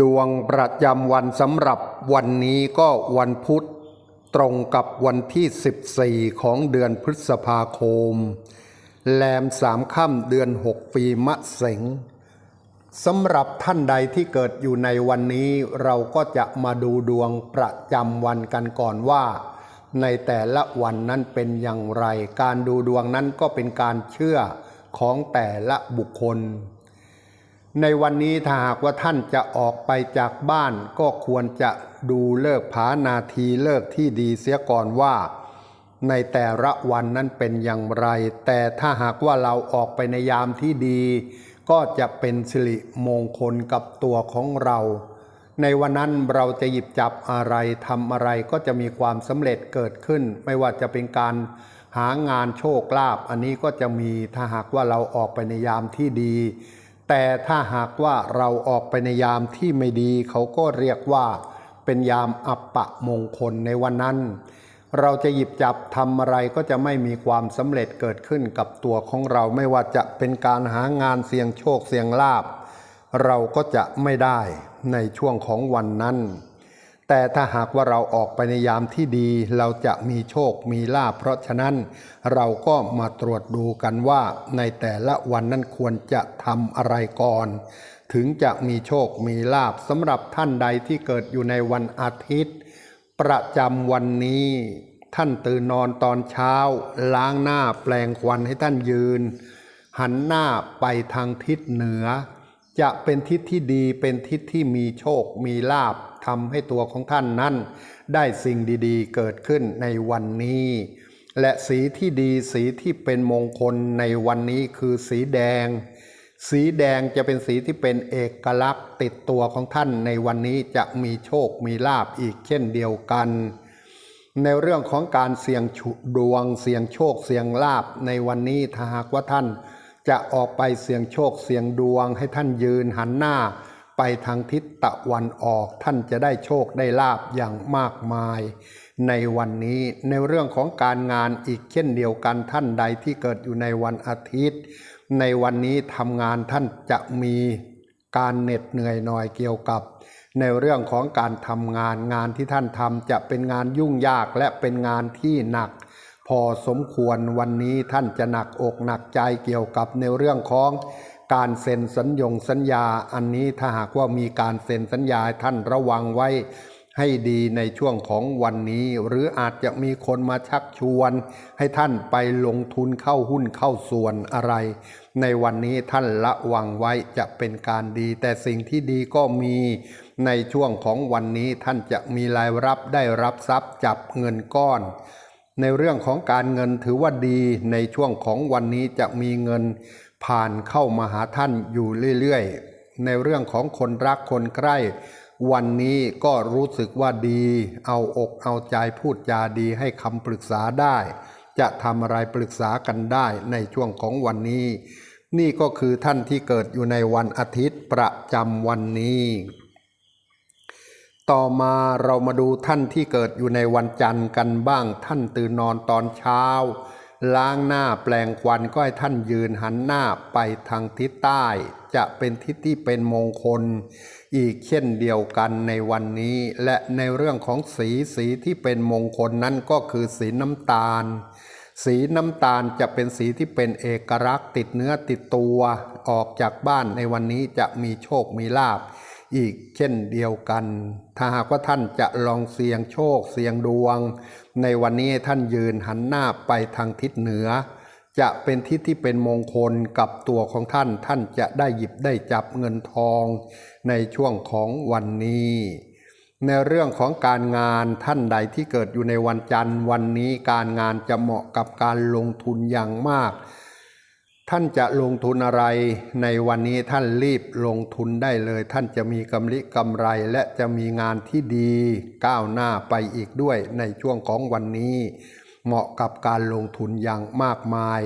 ดวงประจำวันสำหรับวันนี้ก็วันพุธ ตรงกับวันที่ 14 ของเดือนพฤษภาคมแรมสามค่ำเดือน 6 ปีมะเสงสำหรับท่านใดที่เกิดอยู่ในวันนี้เราก็จะมาดูดวงประจำวันกันก่อนว่า ในแต่ละวันนั้นเป็นอย่างไร การดูดวงนั้นก็เป็นการเชื่อของแต่ละบุคคล ในวันนี้ถ้าหากว่าท่านจะออกไปจากบ้านก็ควรจะดูเลิกผานาทีเลิกที่ดีเสียก่อนว่า ในแต่ละวันนั้นเป็นอย่างไร แต่ถ้าหากว่าเราออกไปในยามที่ดี ก็จะเป็นสิริมงคลกับตัวของเรา ในวันนั้นเราจะหยิบจับอะไรทำอะไรก็จะมีความสำเร็จเกิดขึ้น ไม่ว่าจะเป็นการหางานโชคลาภอันนี้ก็จะมีถ้าหากว่าเราออกไปในยามที่ดี แต่ถ้าหากว่าเราออกไปในยามที่ไม่ดีเขาก็เรียกว่า เป็นยามอัปปะมงคลในวันนั้น เราจะหยิบจับทำอะไรก็จะไม่มีความสำเร็จเกิดขึ้นกับตัวของเราไม่ว่าจะเป็นการหางานเสี่ยงโชคเสี่ยงลาบ เราก็จะไม่ได้ในช่วงของวันนั้น แต่ถ้าหากว่าเราออกไปในยามที่ดี เราจะมีโชคมีลาภเพราะฉะนั้น เราก็มาตรวจดูกันว่าในแต่ละวันนั้นควรจะทำอะไรก่อน ถึงจะมีโชคมีลาภสำหรับท่านใดที่เกิดอยู่ในวันอาทิตย์ ประจำวันนี้ท่านตื่นนอนตอนเช้า ล้างหน้าแปลงควันให้ท่านยืน หันหน้าไปทางทิศเหนือ จะเป็นทิศที่ดีเป็นทิศที่มีโชคมีลาภ ทำให้ตัวของท่านนั้น ได้สิ่งดีๆ เกิดขึ้นในวันนี้ และสีที่ดีสีที่เป็นมงคลในวันนี้คือสีแดง สีแดงจะเป็นสีที่เป็นเอกลักษณ์ติดตัวของท่านในวันนี้จะมีโชคมีลาบอีกเช่นเดียวกัน ในเรื่องของการเสี่ยงดวงเสี่ยงโชคเสี่ยงลาบในวันนี้ถ้าหากว่าท่านจะออกไปเสี่ยงโชคเสี่ยงดวงให้ท่านยืนหันหน้า ไปทางทิศตะวันออกท่านจะได้โชคได้ลาบอย่างมากมาย ในวันนี้ในเรื่องของการงานอีกเช่นเดียวกันท่านใดที่เกิดอยู่ในวันอาทิตย์ ในวันนี้ทำงานท่านจะมีการเหน็ดเหนื่อยหน่อยเกี่ยวกับ ในเรื่องของการทำงานงานที่ท่านทำจะเป็นงานยุ่งยากและเป็นงานที่หนัก พอสมควรวันนี้ท่านจะหนักอกหนักใจเกี่ยวกับในเรื่องของ การเซ็นสัญญงสัญญา อันนี้ถ้าหากว่ามีการเซ็นสัญญาท่านระวังไว้ให้ดีในช่วงของวันนี้ หรืออาจจะมีคนมาชักชวน ให้ท่านไปลงทุนเข้าหุ้นเข้าส่วนอะไร ในวันนี้ท่านระวังไว้จะเป็นการดี แต่สิ่งที่ดีก็มีในช่วงของวันนี้ท่านจะมีรายรับได้รับทรัพย์จับเงินก้อน ในเรื่องของการเงินถือว่าดีในช่วงของวันนี้จะมีเงิน ผ่านเข้ามาหาท่านอยู่เรื่อยๆ ในเรื่องของคนรักคนใกล้ วันนี้ก็รู้สึกว่าดี เอาอกเอาใจพูดจาดีให้คำปรึกษาได้ จะทำอะไรปรึกษากันได้ในช่วงของวันนี้ นี่ก็คือท่านที่เกิดอยู่ในวันอาทิตย์ประจำวันนี้ ต่อมาเรามาดูท่านที่เกิดอยู่ในวันจันทร์กันบ้าง ท่านตื่นนอนตอนเช้า ล้างหน้าแปลงควันก็ให้ท่านยืนหันหน้าไปทางทิศใต้ จะเป็นทิศที่เป็นมงคล อีกเช่นเดียวกันในวันนี้ และในเรื่องของสีสีที่เป็นมงคลนั้นก็คือสีน้ำตาล สีน้ำตาลจะเป็นสีที่เป็นเอกลักษณ์ติดเนื้อติดตัว ออกจากบ้านในวันนี้จะมีโชคมีลาภ อีกเช่นเดียวกัน ถ้าหากว่าท่านจะลองเสี่ยงโชคเสี่ยงดวง ในวันนี้ท่านยืนหันหน้าไปทางทิศเหนือ จะเป็นทิศที่เป็นมงคลกับตัวของท่านท่านจะได้หยิบได้จับเงินทอง ในช่วงของวันนี้ ในเรื่องของการงานท่านใดที่เกิดอยู่ในวันจันทร์วันนี้การงานจะเหมาะกับการลงทุนอย่างมาก ท่านจะลงทุนอะไรในวันนี้ท่านรีบลงทุนได้เลย ท่านจะมีกำไรกำไรและจะมีงานที่ดีก้าวหน้าไปอีกด้วยในช่วงของวันนี้ เหมาะกับการลงทุนอย่างมากมาย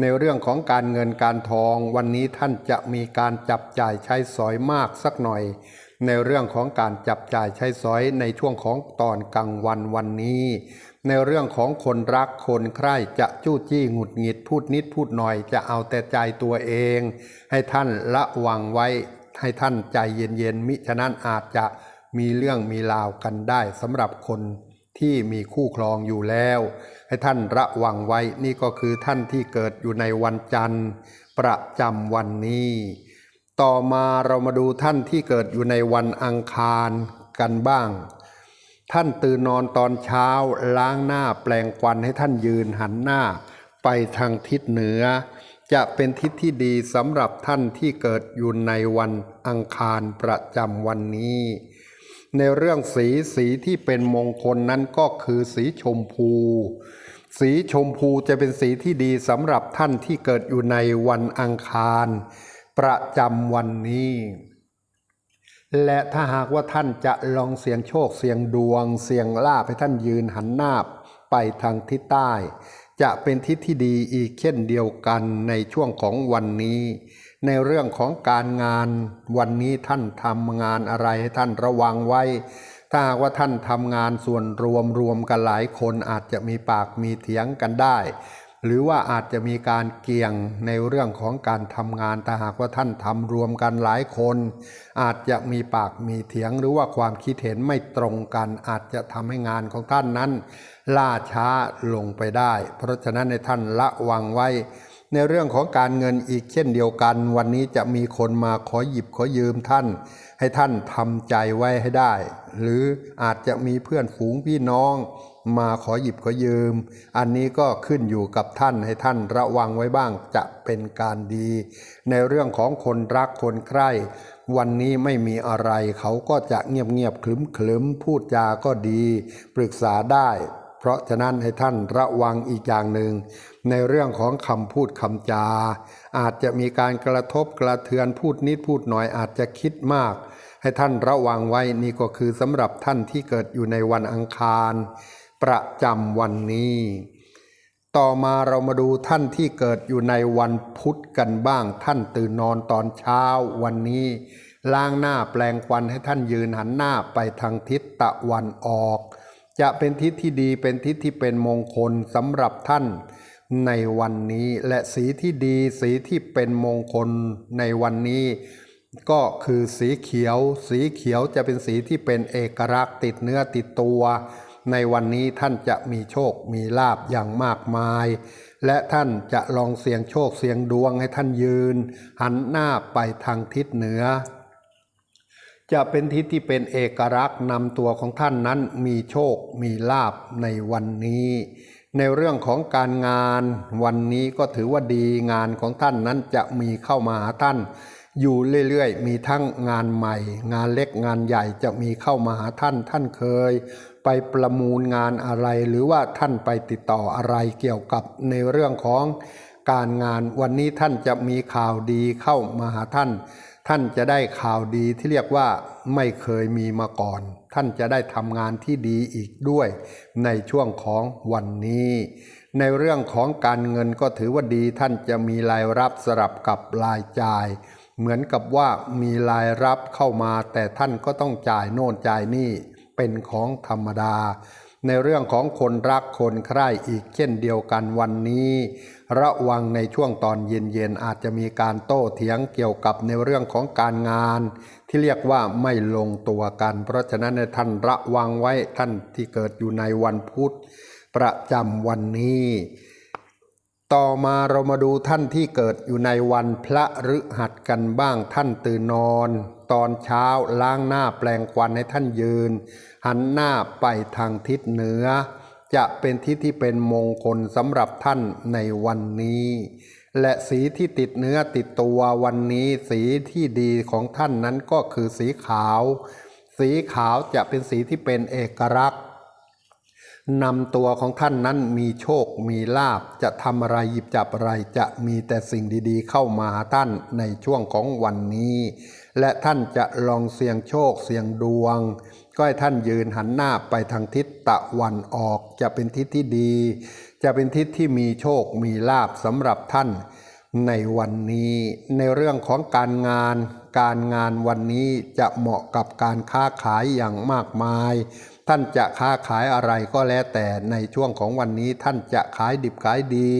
ในเรื่องของการเงินการทองวันนี้ท่านจะมีการจับจ่ายใช้สอยมากสักหน่อย ในเรื่องของการจับจ่ายใช้สอยในช่วงของตอนกลางวันวันนี้ ในเรื่องของคนรักคนใคร่จะจู้จี้หงุดหงิดพูดนิดพูดหน่อยจะเอาแต่ใจตัวเอง ให้ท่านละวังไว้ให้ท่านใจเย็นๆมิฉะนั้นอาจจะมีเรื่องมีราวกันได้สำหรับคนที่มีคู่ครองอยู่แล้ว ให้ท่านระวังไว้นี่ก็คือท่านที่เกิดอยู่ในวันจันทร์ ประจำวันนี้ ต่อมาเรามาดูท่านที่เกิดอยู่ในวันอังคารกันบ้าง ท่านตื่นนอนตอนเช้าล้างหน้าแปลงควันให้ท่านยืนหันหน้า ไปทางทิศเหนือ จะเป็นทิศที่ดีสำหรับท่านที่เกิดอยู่ในวันอังคารประจำวันนี้ ในเรื่องสีสีที่เป็นมงคลนั้นก็คือสีชมพู สีชมพูจะเป็นสีที่ดีสำหรับท่านที่เกิดอยู่ในวันอังคาร ประจำวันนี้ และถ้าหากว่าท่านจะลองเสียงโชคเสียงดวง เสียงลาภให้ท่านยืนหันหน้าไปทางทิศใต้ จะเป็นทิศที่ดีอีกเช่นเดียวกันในช่วงของวันนี้ ในเรื่องของการงาน วันนี้ท่านทำงานอะไรให้ท่านระวังไว้ ถ้าว่าท่านทำงานส่วนรวมรวมกันหลายคนอาจจะมีปากมีเถียงกันได้ หรือว่าอาจจะมีการเกี่ยงในเรื่องของการทำงานถ้าหากว่าท่านทำรวมกันหลายคน อาจจะมีปากมีเถียงหรือว่าความคิดเห็นไม่ตรงกัน อาจจะทำให้งานของท่านนั้น ล่าช้าลงไปได้ เพราะฉะนั้นในท่านละวังไว้ ในเรื่องของการเงินอีกเช่นเดียวกัน วันนี้จะมีคนมาขอหยิบขอยืมท่าน ให้ท่านทำใจไว้ให้ได้ หรืออาจจะมีเพื่อนฝูงพี่น้อง มาขอหยิบขอยืม อันนี้ก็ขึ้นอยู่กับท่านให้ท่านระวังไว้บ้างจะเป็นการดี ในเรื่องของคนรักคนใคร่วันนี้ไม่มีอะไรเขาก็จะเงียบเงียบๆคลึมคลึมๆพูดจาก็ดี ปรึกษาได้ เพราะฉะนั้นให้ท่านระวังอีกอย่างหนึ่ง ในเรื่องของคำพูดคำจา อาจจะมีการกระทบกระเทือนพูดนิดพูดหน่อยอาจจะคิดมากให้ท่านระวังไว้นี่ก็คือสำหรับท่านที่เกิดอยู่ในวันอังคาร ประจำวันนี้ ต่อมาเรามาดูท่านที่เกิดอยู่ในวันพุธกันบ้าง ท่านตื่นนอนตอนเช้าวันนี้ ล้างหน้าแปลงควันให้ท่านยืนหันหน้าไปทางทิศตะวันออก จะเป็นทิศที่ดีเป็นทิศที่เป็นมงคลสำหรับท่านในวันนี้และสีที่ดีสีที่เป็นมงคลในวันนี้ ก็คือสีเขียว สีเขียวจะเป็นสีที่เป็นเอกลักษณ์ติดเนื้อติดตัว ในวันนี้ท่านจะมีโชคมีลาบอย่างมากมาย และท่านจะลองเสี่ยงโชคเสี่ยงดวงให้ท่านยืน หันหน้าไปทางทิศเหนือ จะเป็นทิศที่เป็นเอกลักษณ์นำตัวของท่านนั้นมีโชคมีลาบในวันนี้ ในเรื่องของการงานวันนี้ก็ถือว่าดีงานของท่านนั้นจะมีเข้ามาหาท่านอยู่เรื่อยๆ มีทั้งงานใหม่ งานเล็กงานใหญ่จะมีเข้ามาหาท่าน ท่านเคย ไปประมูลงานอะไร หรือว่าท่านไปติดต่ออะไรเกี่ยวกับในเรื่องของการงานวันนี้ท่านจะมีข่าวดีเข้ามาหาท่าน ท่านจะได้ข่าวดีที่เรียกว่าไม่เคยมีมาก่อน ท่านจะได้ทำงานที่ดีอีกด้วย ในช่วงของวันนี้ ในเรื่องของการเงินก็ถือว่าดีท่านจะมีรายรับสลับกับรายจ่ายเหมือนกับว่ามีรายรับเข้ามาแต่ท่านก็ต้องจ่ายโน่นจ่ายนี่ เป็นของธรรมดา ในเรื่องของคนรักคนใคร่อีกเช่นเดียวกันวันนี้ ระวังในช่วงตอนเย็นๆอาจจะมีการโต้เถียงเกี่ยวกับในเรื่องของการงาน ที่เรียกว่าไม่ลงตัวกัน เพราะฉะนั้นในท่านระวังไว้ท่านที่เกิดอยู่ในวันพุธประจำวันนี้ต่อมาเรามาดูท่านที่เกิดอยู่ในวันพระฤหัสกันบ้างท่านตื่นนอน ตอนเช้าล้างหน้าแปลงควันให้ท่านยืน หันหน้าไปทางทิศเหนือ จะเป็นทิศที่เป็นมงคลสำหรับท่านในวันนี้ และสีที่ติดเนื้อติดตัววันนี้สีที่ดีของท่านนั้นก็คือสีขาว สีขาวจะเป็นสีที่เป็นเอกลักษณ์นำตัวของท่านนั้นมีโชคมีลาบจะทำอะไรหยิบจับอะไรจะมีแต่สิ่งดีๆ เข้ามาท่านในช่วงของวันนี้ และท่านจะลองเสี่ยงโชคเสี่ยงดวง ก็ให้ท่านยืนหันหน้าไปทางทิศตะวันออก จะเป็นทิศที่ดี จะเป็นทิศที่มีโชคมีลาบสำหรับท่าน ในวันนี้ในเรื่องของการงาน การงานวันนี้จะเหมาะกับการค้าขายอย่างมากมาย ท่านจะค้าขายอะไรก็แล้วแต่ในช่วงของวันนี้ท่านจะขายดิบขายดี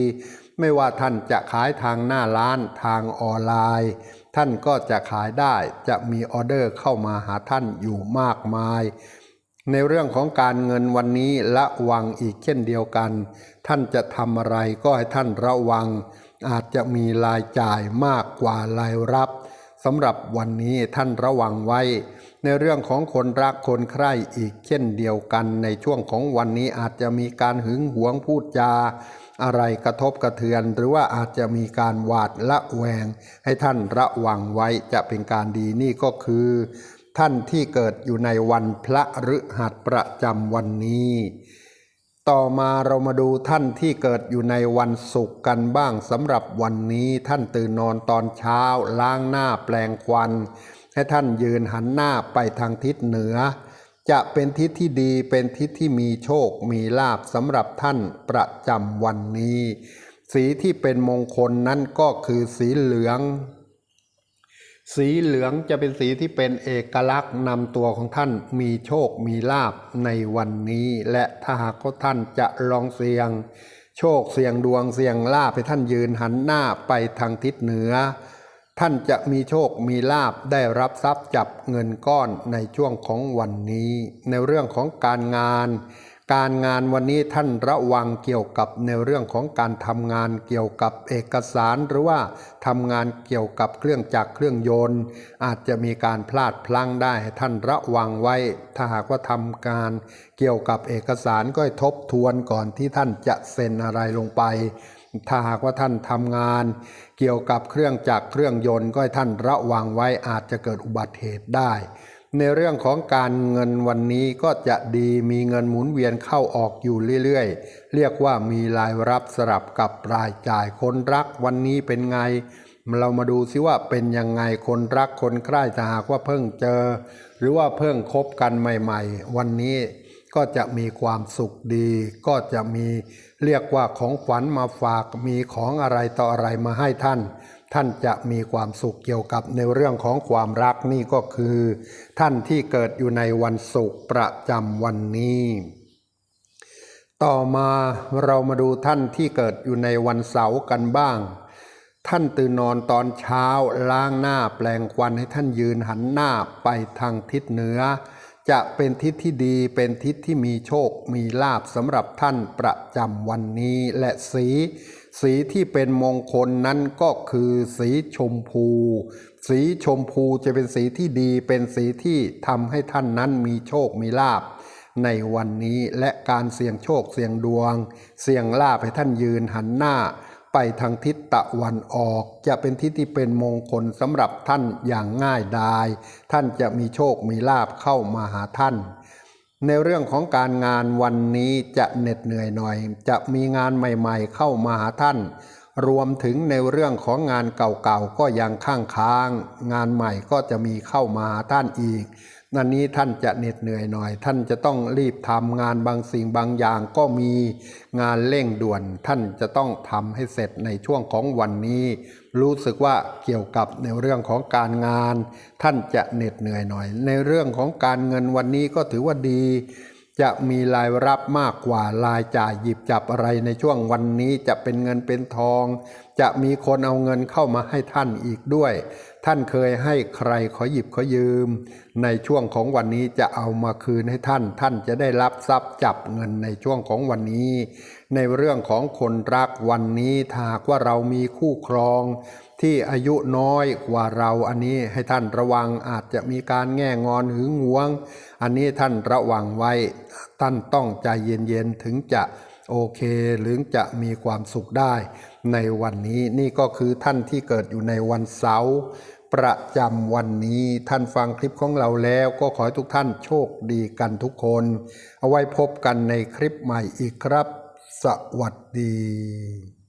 ไม่ว่าท่านจะขายทางหน้าร้านทางออนไลน์ ท่านก็จะขายได้จะมีออเดอร์เข้ามาหาท่านอยู่มากมาย ในเรื่องของการเงินวันนี้ระวังอีกเช่นเดียวกัน ท่านจะทำอะไรก็ให้ท่านระวัง อาจจะมีรายจ่ายมากกว่ารายรับสำหรับวันนี้ท่านระวังไว้ ในเรื่องของคนรักคนใคร่อีกเช่นเดียวกัน ในช่วงของวันนี้อาจจะมีการหึงหวงพูดจา อะไรกระทบกระเทือน หรือว่าอาจจะมีการหวาดละแวง ให้ท่านระวังไว้จะเป็นการดีนี่ก็คือ ท่านที่เกิดอยู่ในวันพระฤหัสประจำวันนี้ ต่อมาเรามาดูท่านที่เกิดอยู่ในวันศุกร์กันบ้างสำหรับวันนี้ท่านตื่นนอนตอนเช้าล้างหน้าแปลงควัน ให้ท่านยืนหันหน้าไปทางทิศเหนือ จะเป็นทิศที่ดีเป็นทิศที่มีโชคมีลาบสำหรับท่านประจำวันนี้ สีที่เป็นมงคลนั้นก็คือสีเหลือง สีเหลืองจะเป็นสีที่เป็นเอกลักษณ์นำตัวของท่านมีโชคมีลาบในวันนี้ และถ้าหากว่าท่านจะลองเสี่ยง โชคเสี่ยงดวงเสี่ยงลาบให้ท่านยืนหันหน้าไปทางทิศเหนือ ท่านจะมีโชคมีลาบได้รับทรัพย์จับเงินก้อนในช่วงของวันนี้ ในเรื่องของการงาน การงานวันนี้ท่านระวังเกี่ยวกับในเรื่องของการทำงานเกี่ยวกับเอกสารหรือว่าทำงานเกี่ยวกับเครื่องจักรเครื่องยนต์ อาจจะมีการพลาดพลั้งได้ท่านระวังไว้ ถ้าหากว่าทำการเกี่ยวกับเอกสารก็ให้ทบทวนก่อนที่ท่านจะเซ็นอะไรลงไป ถ้าหากว่าท่านทำงานเกี่ยวกับเครื่องจักรเครื่องยนต์ก็ให้ท่านระวังไว้อาจจะเกิดอุบัติเหตุได้ ในเรื่องของการเงินวันนี้ก็จะดีมีเงินหมุนเวียนเข้าออกอยู่เรื่อยๆ เรียกว่ามีรายรับสลับกับรายจ่ายคนรักวันนี้เป็นไง เรามาดูซิว่าเป็นยังไงคนรักคนใคร่ถ้าหากว่าเพิ่งเจอ หรือว่าเพิ่งคบกันใหม่ ๆ วันนี้ ก็จะมีความสุขดี ก็จะมีเรียกว่าของขวัญมาฝากมีของอะไรต่ออะไรมาให้ท่าน ท่านจะมีความสุขเกี่ยวกับในเรื่องของความรักนี่ก็คือ ท่านที่เกิดอยู่ในวันศุกร์ประจำวันนี้ ต่อมาเรามาดูท่านที่เกิดอยู่ในวันเสาร์กันบ้างท่านตื่นนอนตอนเช้าล้างหน้าแปลงควันให้ท่านยืนหันหน้าไปทางทิศเหนือ จะเป็นทิศที่ดีเป็นทิศที่มีโชคมีลาบสำหรับท่านประจำวันนี้และสี สีที่เป็นมงคลนั้นก็คือสีชมพู สีชมพูจะเป็นสีที่ดีเป็นสีที่ทำให้ท่านนั้นมีโชคมีลาบในวันนี้และการเสี่ยงโชคเสี่ยงดวง เสี่ยงลาภให้ท่านยืนหันหน้า ไปทางทิศตะวันออก จะเป็นทิศที่เป็นมงคลสำหรับท่านอย่างง่ายดาย ท่านจะมีโชคมีลาภเข้ามาหาท่าน ในเรื่องของการงานวันนี้จะเหน็ดเหนื่อยหน่อย จะมีงานใหม่ๆเข้ามาหาท่าน รวมถึงในเรื่องของงานเก่าๆก็ยังข้างค้าง งานใหม่ก็จะมีเข้ามาหาท่านอีก นันนี้ท่านจะเหน็ดเหนื่อยหน่อย ท่านจะต้องรีบทำงานบางสิ่งบางอย่างก็มีงานเร่งด่วน ท่านจะต้องทำให้เสร็จในช่วงของวันนี้ รู้สึกว่าเกี่ยวกับในเรื่องของการงาน ท่านจะเหน็ดเหนื่อยหน่อย ในเรื่องของการเงินวันนี้ก็ถือว่าดี จะมีรายรับมากกว่ารายจ่ายหยิบจับอะไรในช่วงวันนี้จะเป็นเงินเป็นทอง จะมีคนเอาเงินเข้ามาให้ท่านอีกด้วย ท่านเคยให้ใครขอหยิบขอยืม ในช่วงของวันนี้จะเอามาคืนให้ท่าน ท่านจะได้รับทรัพย์จับเงินในช่วงของวันนี้ ในเรื่องของคนรักวันนี้ถ้าหากว่าเรามีคู่ครอง ที่อายุน้อยกว่าเราอันนี้ให้ท่านระวังอาจจะมีการแง่งอนหึงหวง อันนี้ท่านระวังไว้ ท่านต้องใจเย็นๆถึงจะโอเคหรือจะมีความสุขได้ในวันนี้นี่ก็คือท่านที่เกิดอยู่ในวันเสาร์ประจำวันนี้ท่านฟังคลิปของเราแล้วก็ขอให้ทุกท่านโชคดีกันทุกคน เอาไว้พบกันในคลิปใหม่อีกครับ สวัสดี